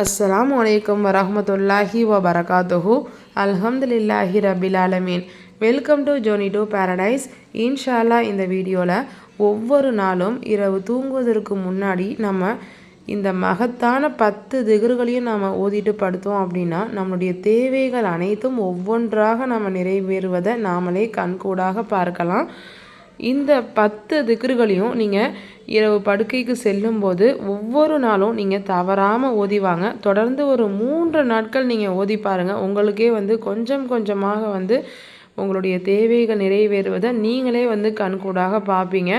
அஸ்லாம் வலைக்கம் வரமத்துல்லாஹி வ பரகாத்துஹு அல்ஹம்துலில்லாஹி ரபில் ஆலமீன் welcome to journey to paradise இன்ஷால்லா இந்த வீடியோவில் ஒவ்வொரு நாளும் இரவு தூங்குவதற்கு முன்னாடி நம்ம இந்த மகத்தான பத்து திகர்களையும் நாம் ஓதிட்டு படுத்தோம் அப்படின்னா நம்மளுடைய தேவைகள் அனைத்தும் ஒவ்வொன்றாக நம்ம நிறைவேறுவதை நாமளே கண்கூடாக பார்க்கலாம். இந்த பத்து திக்ருகளையும் நீங்கள் இரவு படுக்கைக்கு செல்லும்போது ஒவ்வொரு நாளும் நீங்கள் தவறாமல் ஓதிவாங்க தொடர்ந்து ஒரு மூன்று நாட்கள் நீங்கள் ஓதி பாருங்கள் உங்களுக்கே வந்து கொஞ்சம் கொஞ்சமாக வந்து உங்களுடைய தேவைகள் நிறைவேறுவதை நீங்களே வந்து கண்கூடாக பார்ப்பீங்க.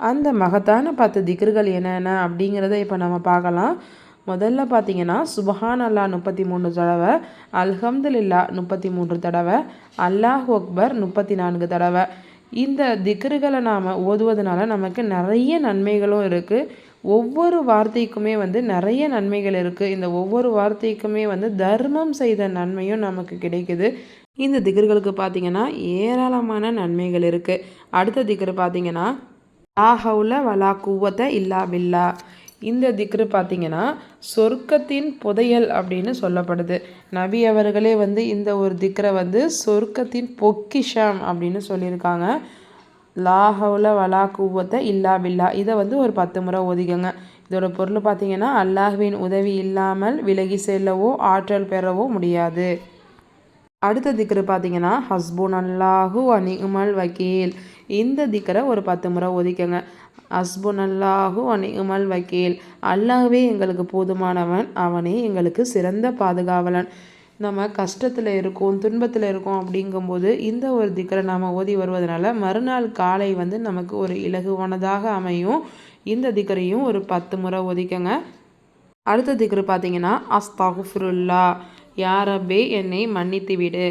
அந்த மகத்தான பத்து திக்ருகள் என்னென்ன அப்படிங்கிறத இப்போ நம்ம பார்க்கலாம். முதல்ல பார்த்தீங்கன்னா சுபஹான் அல்லா முப்பத்தி மூணு தடவை அல்ஹம்துலில்லா முப்பத்தி மூன்று தடவை அல்லாஹ் அக்பர் முப்பத்தி நான்கு தடவை. இந்த திக்ருகளை நாம் ஓதுவதனால நமக்கு நிறைய நன்மைகளும் இருக்குது ஒவ்வொரு வார்த்தைக்குமே வந்து நிறைய நன்மைகள் இருக்குது இந்த ஒவ்வொரு வார்த்தைக்குமே வந்து தர்மம் செய்த நன்மையும் நமக்கு கிடைக்குது. இந்த திகர்களுக்கு பார்த்தீங்கன்னா ஏராளமான நன்மைகள் இருக்குது அடுத்த திக்ரு பார்த்தீங்கன்னா ஆஹவுல வலா கூவத்தை இல்லா பில்லா. இந்த திக்ரு பார்த்தீங்கன்னா சொர்க்கத்தின் புதையல் அப்படின்னு சொல்லப்படுது. நபி அவர்களே வந்து இந்த ஒரு திக்ரை வந்து சொர்க்கத்தின் பொக்கிஷம் அப்படின்னு சொல்லியிருக்காங்க. லாஹவுல வலா கூவத்தை இல்லா பில்லா. இதை வந்து ஒரு பத்து முறை ஒதுக்குங்க இதோட பொருள் பார்த்தீங்கன்னா அல்லாஹ்வின் உதவி இல்லாமல் விலகி செல்லவோ ஆற்றல் பெறவோ முடியாது. அடுத்த திக்ரு பார்த்தீங்கன்னா ஹஸ்பூன் அல்லாஹூ அனிகுமல் வக்கீல். இந்த திக்கரை ஒரு பத்து முறை ஒதுக்கங்க அஸ்புன் அல்லாஹு வக்கீல். அல்லாஹ்வே எங்களுக்கு போதுமானவன் அவனே எங்களுக்கு சிறந்த பாதுகாவலன். நம்ம கஷ்டத்தில் இருக்கோம் துன்பத்தில் இருக்கோம் அப்படிங்கும்போது இந்த ஒரு திக்கரை நாம் ஓதி வருவதனால மறுநாள் காலை வந்து நமக்கு ஒரு இலகுவானதாக அமையும். இந்த திக்கரையும் ஒரு பத்து முறை ஒதிக்கங்க அடுத்த திக்கர் பார்த்தீங்கன்னா அஸ்தாகுஃபுருல்லா. யாரப்பே என்னை மன்னித்து விடு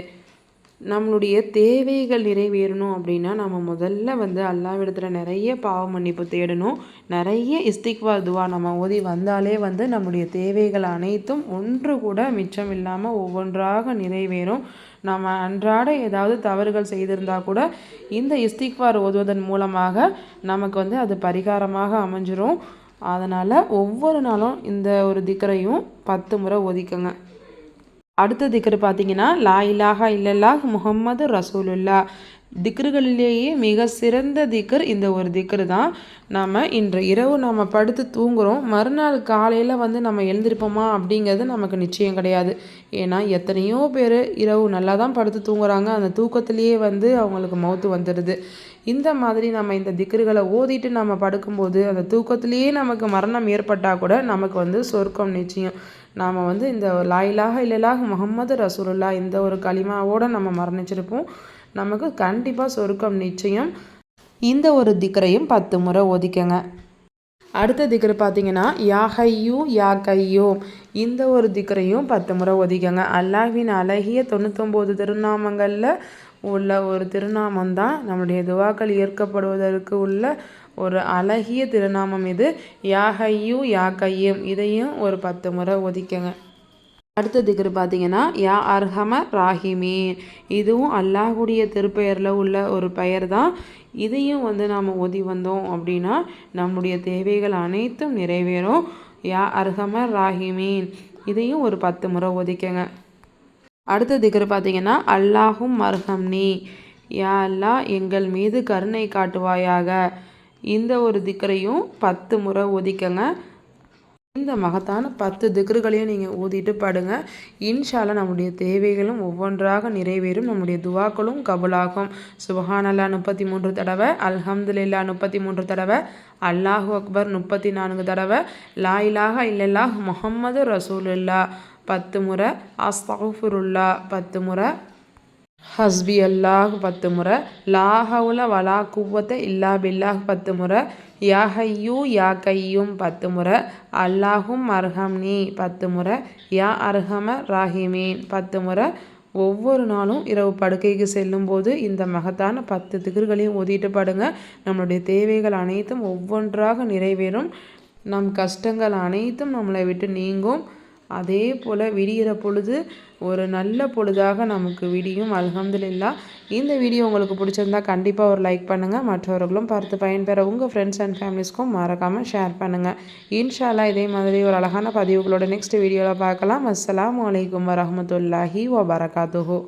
நம்மளுடைய தேவைகள் நிறைவேறணும் அப்படின்னா நம்ம முதல்ல வந்து அல்லாவிடத்தில் நிறைய பாவ மன்னிப்பு தேடணும். நிறைய இஸ்திக்வா துவா நம்ம ஓதி வந்தாலே வந்து நம்முடைய தேவைகள் அனைத்தும் ஒன்று கூட மிச்சம் இல்லாமல் ஒவ்வொன்றாக நிறைவேறும். நம்ம அன்றாட ஏதாவது தவறுகள் செய்திருந்தால் கூட இந்த இஸ்திக்வார் ஓதுவதன் மூலமாக நமக்கு வந்து அது பரிகாரமாக அமைஞ்சிரும். அதனால் ஒவ்வொரு நாளும் இந்த ஒரு திக்கரையும் பத்து முறை ஒதுக்குங்க அடுத்த திக்ரு பார்த்தீங்கன்னா லா இலாஹா இல்லல்லாஹ் முகம்மது ரசூலுல்லா. திக்ருகளிலேயே மிக சிறந்த திக்ர் இந்த ஒரு திக்ரு தான். நம்ம இன்று இரவு நம்ம படுத்து தூங்குகிறோம் மறுநாள் காலையில் வந்து நம்ம எழுந்திருப்போமா அப்படிங்கிறது நமக்கு நிச்சயம் கிடையாது. ஏன்னா எத்தனையோ பேர் இரவு நல்லா தான் படுத்து தூங்குறாங்க. அந்த தூக்கத்திலேயே வந்து அவங்களுக்கு மௌத்து வந்துடுது. இந்த மாதிரி நம்ம இந்த திக்ருகளை ஓதிட்டு நம்ம படுக்கும்போது அந்த தூக்கத்திலேயே நமக்கு மரணம் ஏற்பட்டால் கூட நமக்கு வந்து சொர்க்கம் நிச்சயம். நாம் வந்து இந்த லாயிலாக இல்லலாக முகம்மது ரசூலுல்லா இந்த ஒரு களிமாவோடு நம்ம மரணிச்சிருப்போம். நமக்கு கண்டிப்பாக சொருக்கம் நிச்சயம். இந்த ஒரு திக்கரையும் பத்து முறை ஒதிக்கங்க அடுத்த திக்கர் பார்த்தீங்கன்னா யா ஹையூ யா கையோ இந்த ஒரு திக்கரையும் பத்து முறை ஒதிக்கங்க அல்லாஹின் அழகிய தொண்ணூத்தொம்போது திருநாமங்களில் உள்ள ஒரு திருநாமம் தான் நம்முடைய துவாக்கள் ஏற்கப்படுவதற்கு உள்ள ஒரு அழகிய திருநாமம் இது. யா ஹையூ யா கையும் இதையும் ஒரு பத்து முறை ஒதிக்கங்க. அடுத்த திக்ரு பார்த்தீங்கன்னா யா அர்ஹம ராஹிமீன் இதுவும் அல்லாஹுடைய திருப்பெயரில் உள்ள ஒரு பெயர் தான் இதையும் வந்து நாம் ஒதி வந்தோம் அப்படின்னா நம்முடைய தேவைகள் அனைத்தும் நிறைவேறும். யா அர்ஹம ராஹிமீன் இதையும் ஒரு பத்து முறை ஒதிக்கங்க. அடுத்த திக்ரு பார்த்தீங்கன்னா அல்லாஹும் மர்ஹம்னி. யா அல்லா எங்கள் மீது கருணை காட்டுவாயாக. இந்த ஒரு திக்கரையும் பத்து முறை ஒதிக்கங்க இந்த மகத்தான பத்து திக்ருகளையும் நீங்கள் ஊதிட்டு பாடுங்க. இன்ஷால நம்முடைய தேவைகளும் ஒவ்வொன்றாக நிறைவேறும். நம்முடைய துவாக்களும் கபுலாகும். சுபஹானல்லா முப்பத்தி மூன்று தடவை அல்ஹம்துலில்லா முப்பத்தி மூன்று தடவை அல்லாஹு அக்பர் முப்பத்தி நான்கு தடவை லா இலாஹா இல்லல்லாஹ் முஹம்மது ரசூலுல்லா பத்து முறை அஸ்தகுஃபுருல்லா பத்து முறை ஹஸ்பி அல்லாஹ் பத்து முறை. லாஹவுல வலா குவத்த இல்லா பில்லாஹ் பத்து முறை. யாஹையூ யா கையும் பத்து முறை. அல்லாஹும் அர்ஹம்னி பத்து முறை. யா அர்ஹம ராஹிமீன் பத்து முறை. ஒவ்வொரு நாளும் இரவு படுக்கைக்கு செல்லும்போது இந்த மகத்தான பத்து திகர்களையும் ஒதிட்டு படுங்க. நம்மளுடைய தேவைகள் அனைத்தும் ஒவ்வொன்றாக நிறைவேறும். நம் கஷ்டங்கள் அனைத்தும் நம்மளை விட்டு நீங்கும். அதே போல் விடிகிற பொழுது ஒரு நல்ல பொழுதாக நமக்கு விடியும். அலகம்துல்லா இந்த வீடியோ உங்களுக்கு பிடிச்சிருந்தா கண்டிப்பாக ஒரு லைக் பண்ணுங்கள் மற்றவர்களும் பார்த்து பயன்பெற உங்கள் ஃப்ரெண்ட்ஸ் அண்ட் ஃபேமிலிஸ்க்கும் மறக்காமல் ஷேர் பண்ணுங்கள் இன்ஷால்லா இதே மாதிரி ஒரு அழகான பதிவுகளோட நெக்ஸ்ட் வீடியோவில் பார்க்கலாம். அஸ்லாம் வலைக்கம் வரமத்துல்லாஹி வபரகாத்துஹோ.